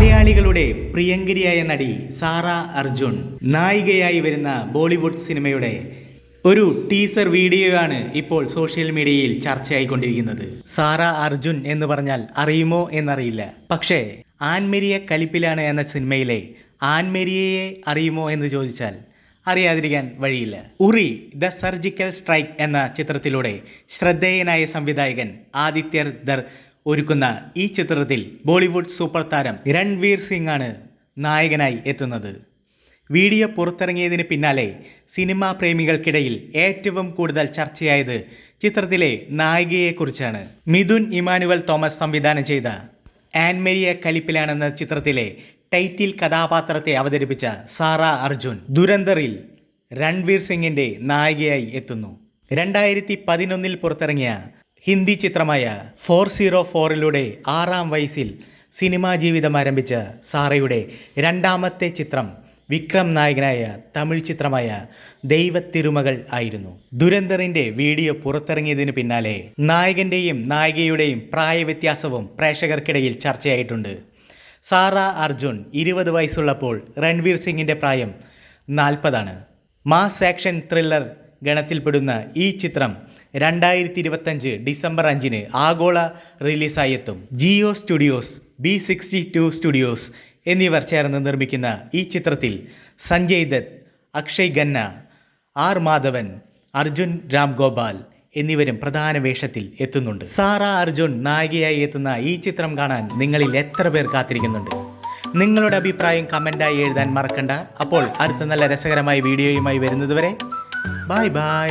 മലയാളികളുടെ പ്രിയങ്കരിയായ നടി സാറ അർജുൻ നായികയായി വരുന്ന ബോളിവുഡ് സിനിമയുടെ ഒരു ടീസർ വീഡിയോ ആണ് ഇപ്പോൾ സോഷ്യൽ മീഡിയയിൽ ചർച്ചയായിക്കൊണ്ടിരിക്കുന്നത്. സാറ അർജുൻ എന്ന് പറഞ്ഞാൽ അറിയുമോ എന്നറിയില്ല. പക്ഷേ ആൻമെരിയ കലിപ്പിലാണ് എന്ന സിനിമയിലെ ആൻമെരിയയെ അറിയുമോ എന്ന് ചോദിച്ചാൽ അറിയാതിരിക്കാൻ വഴിയില്ല. ഉറി ദ സർജിക്കൽ സ്ട്രൈക്ക് എന്ന ചിത്രത്തിലൂടെ ശ്രദ്ധേയനായ സംവിധായകൻ ആദിത്യർ ദർ ഒരുക്കുന്ന ഈ ചിത്രത്തിൽ ബോളിവുഡ് സൂപ്പർ താരം രൺവീർ സിംഗ് ആണ് നായകനായി എത്തുന്നത്. വീഡിയോ പുറത്തിറങ്ങിയതിന് പിന്നാലെ സിനിമാ പ്രേമികൾക്കിടയിൽ ഏറ്റവും കൂടുതൽ ചർച്ചയായത് ചിത്രത്തിലെ നായികയെക്കുറിച്ചാണ്. മിഥുൻ ഇമാനുവൽ തോമസ് സംവിധാനം ചെയ്ത ആൻമരിയ കലിപ്പിലാണെന്ന ചിത്രത്തിലെ ടൈറ്റിൽ കഥാപാത്രത്തെ അവതരിപ്പിച്ച സാറ അർജുൻ ദുരന്തറിൽ രൺവീർ സിംഗിന്റെ നായികയായി എത്തുന്നു. രണ്ടായിരത്തി പതിനൊന്നിൽ പുറത്തിറങ്ങിയ ഹിന്ദി ചിത്രമായ ഫോർ സീറോ ഫോറിലൂടെ ആറാം വയസ്സിൽ സിനിമാ ജീവിതം ആരംഭിച്ച സാറയുടെ രണ്ടാമത്തെ ചിത്രം വിക്രം നായകനായ തമിഴ് ചിത്രമായ ദൈവത്തിരുമകൾ ആയിരുന്നു. ദുരന്തറിന്റെ വീഡിയോ പുറത്തിറങ്ങിയതിനു പിന്നാലെ നായകന്റെയും നായികയുടെയും പ്രായവ്യത്യാസവും പ്രേക്ഷകർക്കിടയിൽ ചർച്ചയായിട്ടുണ്ട്. സാറ അർജുൻ ഇരുപത് വയസ്സുള്ളപ്പോൾ രൺവീർ സിംഗിന്റെ പ്രായം നാൽപ്പതാണ്. മാസ് ആക്ഷൻ ത്രില്ലർ ഗണത്തിൽപ്പെടുന്ന ഈ ചിത്രം രണ്ടായിരത്തി ഇരുപത്തഞ്ച് ഡിസംബർ അഞ്ചിന് ആഗോള റിലീസായി എത്തും Jio studios B sixty two studios എന്നിവർ ചേർന്ന് നിർമ്മിക്കുന്ന ഈ ചിത്രത്തിൽ സഞ്ജയ് ദത്ത് അക്ഷയ് ഖന്ന ആർ മാധവൻ അർജുൻ രാം ഗോപാൽ എന്നിവരും പ്രധാന വേഷത്തിൽ എത്തുന്നുണ്ട്. സാറ അർജുൻ നായികയായി എത്തുന്ന ഈ ചിത്രം കാണാൻ നിങ്ങളിൽ എത്ര പേർ കാത്തിരിക്കുന്നുണ്ട്? നിങ്ങളുടെ അഭിപ്രായം കമന്റായി എഴുതാൻ മറക്കണ്ട. അപ്പോൾ അടുത്ത നല്ല രസകരമായ വീഡിയോയുമായി വരുന്നതുവരെ bye bye.